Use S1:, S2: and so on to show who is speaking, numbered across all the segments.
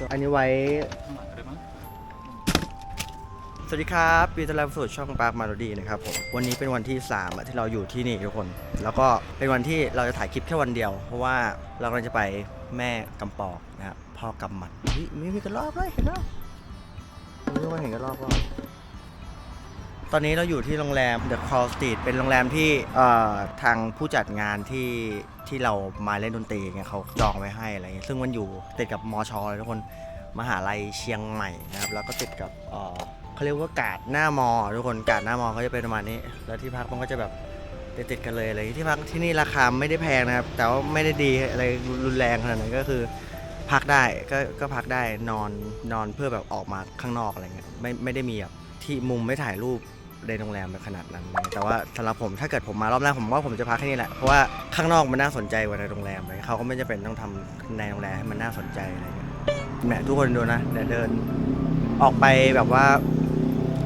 S1: อันนี้ไว้ สวัสดีครับปีตะลมสู่ช่องปาร์คมาโรดีนะครับผม วันนี้เป็นวันที่3อะที่เราอยู่ที่นี่ทุกคน แล้วก็เป็นวันที่เราจะถ่ายคลิปแค่วันเดียว เพราะว่าเรากำลังจะไปแม่กำปอกนะครับพ่อกำหมัดเฮ้ยมีมีกระรอกด้วยเห็นแล้วไม่รู้ว่าเห็นกระรอกเปล่า ตอนนี้เราอยู่ที่โรงแรม The Call Street เป็นโรงแรมที่ทางผู้จัดงานที่ที่เรามาเล่นดนตรีเนี่ยเขาจองไว้ให้อะไรเงี้ยซึ่งมันอยู่ติดกับมอชอเลยทุกคนมหาลัยเชียงใหม่นะครับ แล้วก็ติดกับเขาเรียกว่ากาดหน้ามอ ทุกคนกาดหน้ามอเขาจะเป็นประมาณนี้ แล้วที่พักมันก็จะแบบติดติดๆกันเลยอะไรที่พักที่นี่ราคาไม่ได้แพงนะครับ แต่ว่าไม่ได้ดีอะไรรุนแรงขนาดนั้นก็คือพักได้ก็ก็พักได้นอนนอนเพื่อแบบออกมาข้างนอกอะไรเงี้ยไม่ไม่ได้มีแบบที่มุมไม่ถ่ายรูป ในโรงแรมแบบขนาดนั้นแต่ว่าสำหรับผมถ้าเกิดผมมารอบแรกผมว่าผมจะพักที่นี่แหละเพราะว่าข้างนอกมันน่าสนใจกว่าในโรงแรมเลยเขาก็ไม่จำเป็นต้องทำในโรงแรมให้มันน่าสนใจอะไรเงี้ยแหมทุกคนดูนะเดี๋ยวเดินออกไปแบบว่า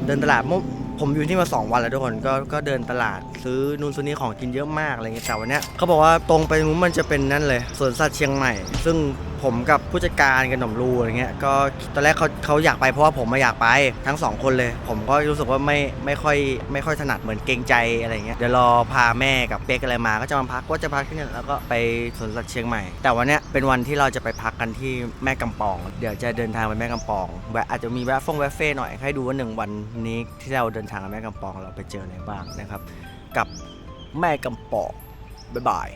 S1: เดินตลาดมุผมอยู่ที่มา 2 วันแล้วทุกคนก็ก็เดินตลาดซื้อนู่นซื้อนี่ของกินเยอะมากอะไรเงี้ยแต่วันเนี้ยเขาบอกว่าตรงไปนู้นมันจะเป็นนั่นเลยสวนสัตว์เชียงใหม่ ซึ่ง ผมกับผู้จัดการกับหนมรูอะไรเงี้ยก็ตอนแรกเขาเขาอยากไปเพราะว่าผมมาอยากไปทั้งสองคนเลย ผมก็รู้สึกว่าไม่ไม่ค่อยไม่ค่อยถนัดเหมือนเกรงใจอะไรเงี้ยเดี๋ยวรอพาแม่กับเป๊กอะไรมาก็จะมาพักก็จะพักที่นี่แล้วก็ไปสวนสัตว์เชียงใหม่ แต่วันเนี้ยเป็นวันที่เราจะไปพักกันที่แม่กำปอง เดี๋ยวจะเดินทางไปแม่กำปองแวะอาจจะมีแวะฟงแวะเฟ่หน่อยให้ดูว่าหนึ่งวันนี้ที่เราเดินทางไปแม่กำปองเราไปเจออะไรบ้างนะครับ กับแม่กำปองบ๊ายบาย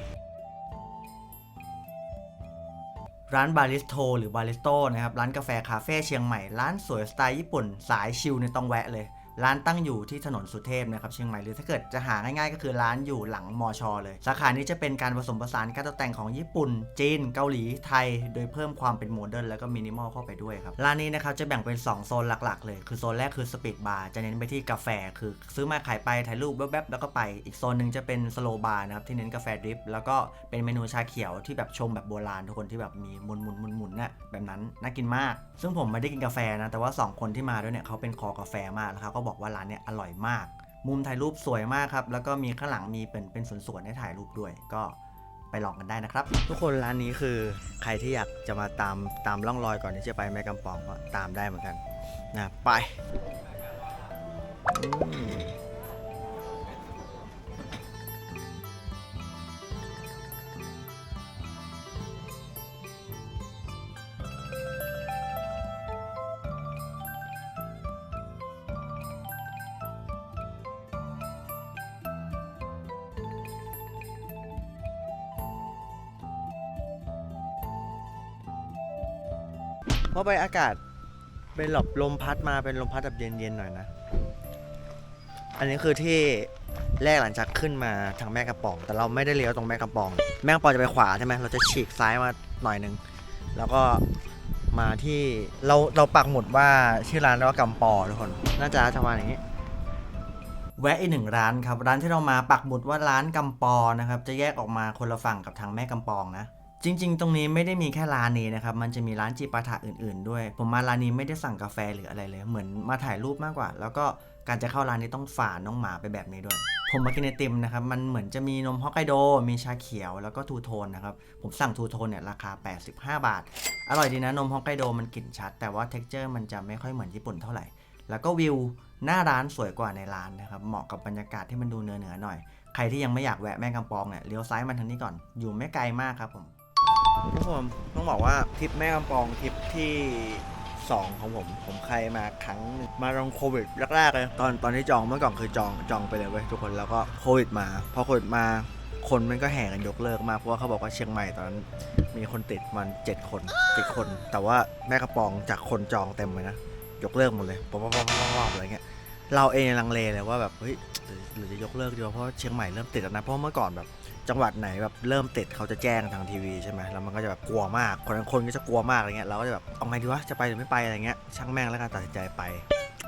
S1: ร้านบาริสโตหรือบาริสโตนะครับ ร้านกาแฟคาเฟ่เชียงใหม่ ร้านสวยสไตล์ญี่ปุ่น สายชิลเนี่ยต้องแวะเลย ร้านตั้งอยู่ที่ถนนสุเทพนะครับเชียงใหม่หรือถ้าเกิดจะหาง่ายๆก็คือร้านอยู่หลังมอชอเลย สาขานี้จะเป็นการผสมผสานการตกแต่งของญี่ปุ่น จีน เกาหลี ไทย โดยเพิ่มความเป็นโมเดิร์นแล้วก็มินิมอลเข้าไปด้วยครับ ร้านนี้นะครับจะแบ่งเป็น 2 โซนหลักๆ เลย คือโซนแรกคือสปีดบาร์จะเน้นไปที่กาแฟ คือซื้อมาขายไปถ่ายรูปแวบๆแล้วก็ไป อีกโซนหนึ่งจะเป็นสโลบาร์นะครับที่เน้นกาแฟดริปแล้วก็เป็นเมนูชาเขียวที่แบบชมแบบโบราณทุกคนที่แบบมีหมุนๆๆๆน่ะแบบนั้นน่ากินมาก ซึ่งผมไม่ได้กินกาแฟนะแต่ว่า 2 คนที่มาด้วยเนี่ยเขาเป็นคอกาแฟมากแล้วเขาก็บอกว่าร้านเนี่ยอร่อยมาก มุมถ่ายรูปสวยมากครับ แล้วก็มีข้างหลังมีเป็นเป็นสวนๆให้ถ่ายรูปด้วย ก็ไปลองกันได้นะครับ ทุกคนร้านนี้คือใครที่อยากจะมาตามตามร่องรอยก่อนที่จะไปแม่กำปองก็ตามได้เหมือนกันนะไปอืม ราะไปอากาศเป็นหลบลมพัดมาเป็นลมพัดแบบเย็นๆหน่อยนะ อันนี้คือที่แรกหลังจากขึ้นมาทางแม่กระป๋อง แต่เราไม่ได้เลี้ยวตรงแม่กระป๋อง แม่กระป๋องจะไปขวาใช่ไหมเราจะฉีกซ้ายมาหน่อยหนึงแล้วก็มาที่เราเราปักหมุดว่าชื่อร้านว่ากำปอทุกคนน่าจะประมาณอย่างนี้ แวะอีกหนึ่งร้านครับ ร้านที่เรามาปักหมุดว่าร้านกำปอนะครับ จะแยกออกมาคนละฝั่งกับทางแม่กำปองนะ จริง ๆ ตรงนี้ไม่ได้มีแค่ร้านนี้นะครับ มันจะมีร้านจีปาถะอื่น ๆ ด้วย ผมมาร้านนี้ไม่ได้สั่งกาแฟหรืออะไรเลย เหมือนมาถ่ายรูปมากกว่า แล้วก็การจะเข้าร้านนี้ต้องฝ่าน้องหมาไปแบบนี้ด้วย ผมมากินไอติมนะครับ มันเหมือนจะมีนมฮอกไกโด มีชาเขียว แล้วก็ทูโทนนะครับ ผมสั่งทูโทนเนี่ยราคา 85 บาท อร่อยดีนะ นมฮอกไกโดมันกลิ่นชัด แต่ว่าเท็กเจอร์มันจะไม่ค่อยเหมือนญี่ปุ่นเท่าไหร่ แล้วก็วิวหน้าร้านสวยกว่าในร้านนะครับ เหมาะกับบรรยากาศที่มันดูเหนือเหนือหน่อย ใครที่ยังไม่อยากแวะแม่กำปองเนี่ย เลี้ยวซ้ายมาทางนี้ก่อน อยู่ไม่ไกลมากครับผม ทุกคนต้องบอกว่าทริปแม่กำปองทริปที่ 2 ของผม ผมใครมาครั้งหนึ่งมาลองโควิดแรกๆเลยตอนตอนที่จองเมื่อก่อนคือจองจองไปเลยเว้ยทุกคนแล้วก็โควิดมาพอโควิดมาคนมันก็แห่กันยกเลิกมากเพราะว่าเขาบอกว่าเชียงใหม่ตอนนั้นมีคนติดมันเจ็ดคนติดคน แต่ว่าแม่กระปองจากคนจองเต็มเลยนะยกเลิกหมดเลยป๊อปป๊อปป๊อปป๊อปป๊อปอะไรเงี้ย เราเองลังเลเลยว่าแบบเฮ้ยหรือจะยกเลิกดีวะเพราะเชียงใหม่เริ่มติดแล้วนะเพราะเมื่อก่อนแบบจังหวัดไหนแบบเริ่มติดเขาจะแจ้งทางทีวีใช่ไหมแล้วมันก็จะแบบกลัวมาก คนทั้งคนก็จะกลัวมากอะไรเงี้ยเราก็จะแบบเอาไงดีวะจะไปหรือไม่ไปอะไรเงี้ยช่างแม่งแล้วกันตัดสินใจไป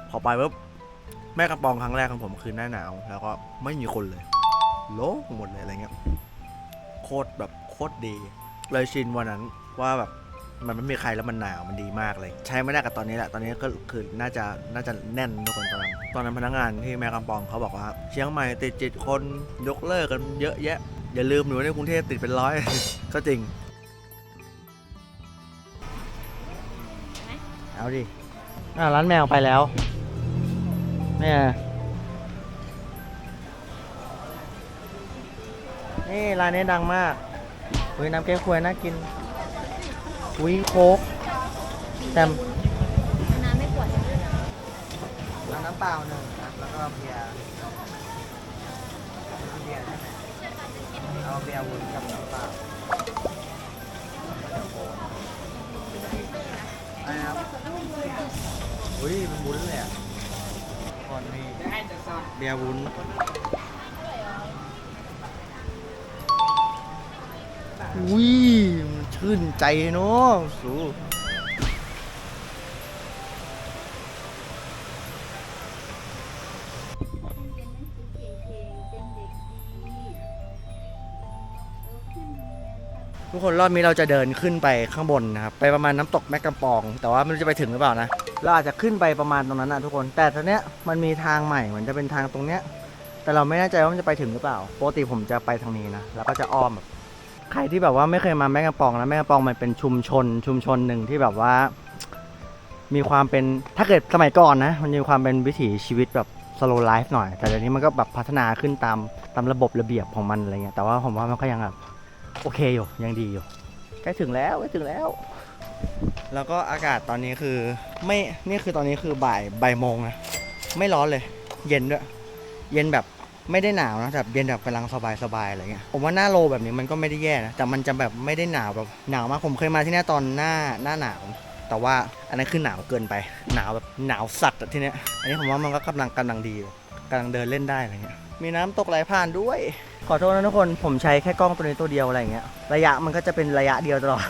S1: พอไปปุ๊บแม่กระปองครั้งแรกของผมคือหน้าหนาวแล้วก็ไม่มีคนเลยโล่งหมดเลยอะไรเงี้ยโคตรแบบโคตรดี เลยชินวันนั้นว่าแบบ มันไม่มีใครแล้วมันหนาวมันดีมากเลย ใช้ไม่ได้กับตอนนี้แหละ ตอนนี้ก็คือน่าจะน่าจะแน่นทุกคนตอนนั้นตอนนั้นพนักงานที่แม่กำปองเขาบอกว่า เชียงใหม่ติดจิตคนยกเลิกกันเยอะแยะ อย่าลืมหนูในกรุงเทพติดเป็นร้อย ก็จริง เอาดิอ่าร้านแมวไปแล้วเนี่ยนี่ร้านนี้ดังมากอุ้ยน้ำแก้วควยน่ากิน อุ้ยโค้กแต่
S2: น้ำไม่ขวด
S1: เอาน้ำเปล่าหนึ่งครับแล้วก็เบียร์เบียร์ใช่ไหมเอาเบียร์วุ้นกับน้ำเปล่าอะไรครับอุ้ยเป็นวุ้นเลยอะก่อนมีเบียร์วุ้นอุ้ยื่นใจเนาะสูทุกคนรอบนี้เราจะเดินขึ้นไปข้างบนนะครับ ไปประมาณน้ำตกแม่กำปอง แต่ว่าไม่รู้จะไปถึงหรือเปล่านะเราอาจจะขึ้นไปประมาณตรงนั้นนะทุกคนแต่ตอนเนี้ยมันมีทางใหม่เหมือนจะเป็นทางตรงเนี้ย แต่เราไม่แน่ใจว่ามันจะไปถึงหรือเปล่าปกติผมจะไปทางนี้นะแล้วก็จะอ้อมแบบ ใครที่แบบว่าไม่เคยมาแม่กำปองนะแม่กำปองมันเป็นชุมชน ชุมชนหนึ่งที่แบบว่า มีความเป็นถ้าเกิดสมัยก่อนนะ มันมีความเป็นวิถีชีวิตแบบ slow life หน่อย แต่เดี๋ยวนี้มันก็แบบพัฒนาขึ้นตามตามระบบระเบียบของมันอะไรเงี้ยแต่ว่าผมว่ามันก็ยังแบบโอเคอยู่ยังดีอยู่ใกล้ถึงแล้วใกล้ถึงแล้ว แล้วก็อากาศตอนนี้คือ ไม่นี่คือตอนนี้คือบ่ายบ่ายโมงนะไม่ร้อนเลย เย็นด้วยเย็นแบบ ไม่ได้หนาวนะแต่เย็นแบบกำลังสบายสบายๆอะไรเงี้ยผมว่าหน้าโลแบบนี้มันก็ไม่ได้แย่นะแต่มันจะแบบไม่ได้หนาวแบบหนาวมากผมเคยมาที่นี่ตอนหน้าหน้าหนาว แต่ว่าอันนั้นคือหนาวเกินไป หนาวแบบหนาวสัตว์ที่เนี้ยอันนี้ผมว่ามันก็กำลังกำลังดีอยู่กำลังเดินเล่นได้อะไรเงี้ยมีน้ำตกไหลผ่านด้วย ขอโทษนะทุกคนผมใช้แค่กล้องตัวนี้ตัวเดียวอะไรเงี้ยระยะมันก็จะเป็นระยะเดียวตลอด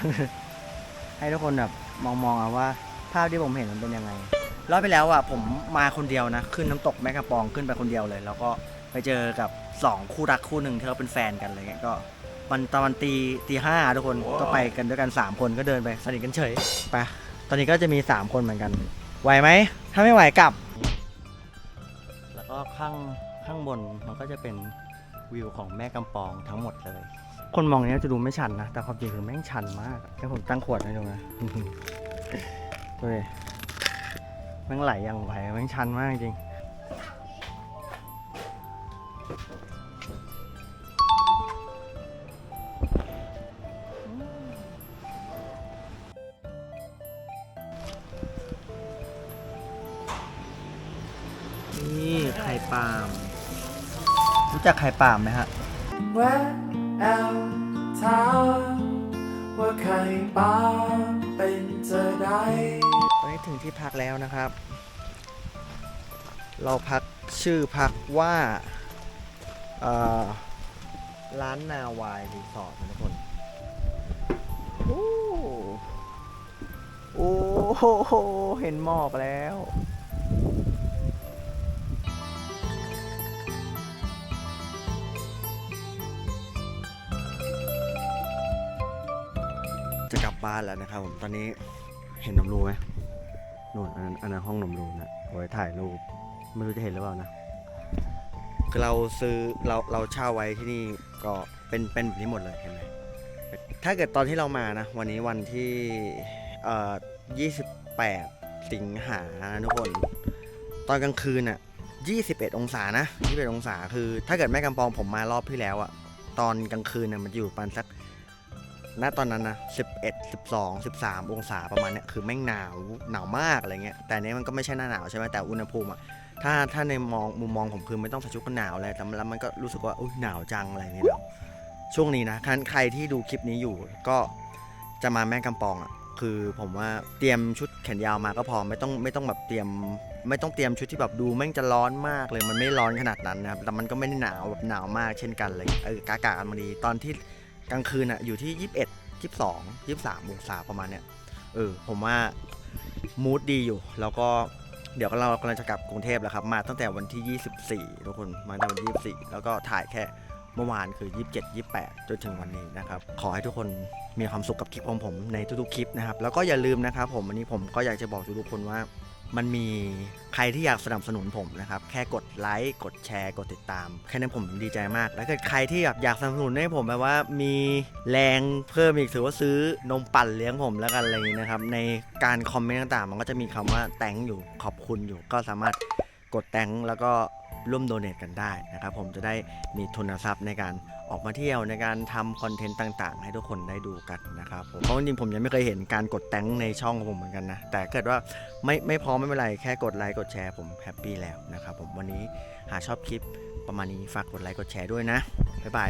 S1: ให้ทุกคนแบบมองมองๆเอาว่าภาพที่ผมเห็นมันเป็นยังไงรอบไปแล้วอะผมมาคนเดียวนะ ขึ้นน้ำตกแม่กะปองขึ้นไปคนเดียวเลย แล้วก็ ไปเจอกับสองคู่รักคู่หนึ่งที่เขาเป็นแฟนกันอะไรเงี้ยก็มันตอนตีตีห้าทุกคนก็ไปกันด้วยกันสามคนก็เดินไปสนิทกันเฉยไปตอนนี้ก็จะมีสามคนเหมือนกัน ไหวไหม ถ้าไม่ไหวกลับ แล้วก็ข้างข้างบนมันก็จะเป็นวิวของแม่กำปองทั้งหมดเลย คนมองเนี้ยจะดูไม่ชันนะ แต่ความจริงคือแม่งชันมากแค่ผมตั้งขวดให้ดูนะเฮ้ยแม่งไหลอย่างไหวแม่งชันมากจริง นี่ไข่ปาล์มรู้จักไข่ปาล์มไหมฮะ
S3: แวะแอลถามว่าใครป้าเป็นเธอได้
S1: ตอนนี้ถึงที่พักแล้วนะครับ เราพักชื่อพักว่าเอ่อร้านนาวายรีสอร์ทนะทุกคนโอ้โอ้โหเห็นหมอกแล้ว จะกลับบ้านแล้วนะครับผมตอนนี้เห็นนมรูไหมนู่นอันนั้นอันนั้นห้องนมรูนะเอาไว้ถ่ายรูปไม่รู้จะเห็นหรือเปล่านะคือเราซื้อเราเราเช่าไว้ที่นี่ก็เป็นเป็นแบบนี้หมดเลยเห็นไหมถ้าเกิดตอนที่เรามานะ วันนี้วันที่เอ่อ28 สิงหานะทุกคน ตอนกลางคืนอะ21 องศานะ21องศาคือ ถ้าเกิดแม่กำปองผมมารอบที่แล้วอะตอนกลางคืนน่ะมันอยู่ประมาณสัก ณตอนนั้นนะ11 12 13 องศาประมาณเนี้ยคือแม่งหนาวหนาวมากอะไรเงี้ยแต่อันนี้มันก็ไม่ใช่หน้าหนาวใช่ไหมแต่อุณหภูมิอะถ้าถ้าในมองมุมมองผมคือไม่ต้องใส่ชุดกันหนาวอะไรแต่แล้วมันก็รู้สึกว่าอุ้ยหนาวจังอะไรเงี้ยแล้วช่วงนี้นะใครใครที่ดูคลิปนี้อยู่ก็จะมาแม่กำปองอะคือผมว่าเตรียมชุดแขนยาวมาก็พอไม่ต้องไม่ต้องแบบเตรียม ไม่ต้องเตรียมชุดที่แบบดูแม่งจะร้อนมากเลยมันไม่ร้อนขนาดนั้นนะครับแต่มันก็ไม่ได้หนาวแบบหนาวมากเช่นกันเลยเออกากากันมาดีตอนที่ กลางคืนอะอยู่ที่21 22 23องศาประมาณเนี้ยเออผมว่ามูดดีอยู่ แล้วก็เดี๋ยวเรากำลังจะกลับกรุงเทพแล้วครับ มาตั้งแต่วันที่ 24 ทุกคนมาตั้งแต่วันที่24 แล้วก็ถ่ายแค่เมื่อวานคือ 27 28 จนถึงวันนี้นะครับ ขอให้ทุกคนมีความสุขกับคลิปของผมในทุกๆคลิปนะครับ แล้วก็อย่าลืมนะครับผมวันนี้ผมก็อยากจะบอกทุกๆคนว่า มันมีใครที่อยากสนับสนุนผมนะครับแค่กดไลค์กดแชร์กดติดตาม แค่นั้นผมดีใจมาก แล้วก็ใครที่แบบอยากสนับสนุนให้ผมแบบว่ามีแรงเพิ่มอีกถือว่าซื้อนมปั่นเลี้ยงผมแล้วกันอะไรอย่างนี้นะครับในการคอมเมนต์ต่างๆ มันก็จะมีคำว่าแตงอยู่ขอบคุณอยู่ก็สามารถกดแตงแล้วก็ ร่วมโดเนทกันได้นะครับ ผมจะได้มีทุนทรัพย์ในการออกมาเที่ยวในการทำคอนเทนต์ต่าง ๆ ให้ทุกคนได้ดูกันนะครับผมเพราะจริงๆผมยังไม่เคยเห็นการกดแตงในช่องของผมเหมือนกันนะ แต่เกิดว่าไม่ไม่พร้อมไม่เป็นไรแค่กดไลค์กดแชร์ผมแฮปปี้แล้วนะครับผมวันนี้หาชอบคลิปประมาณนี้ฝากกดไลค์กดแชร์ด้วยนะบ๊ายบาย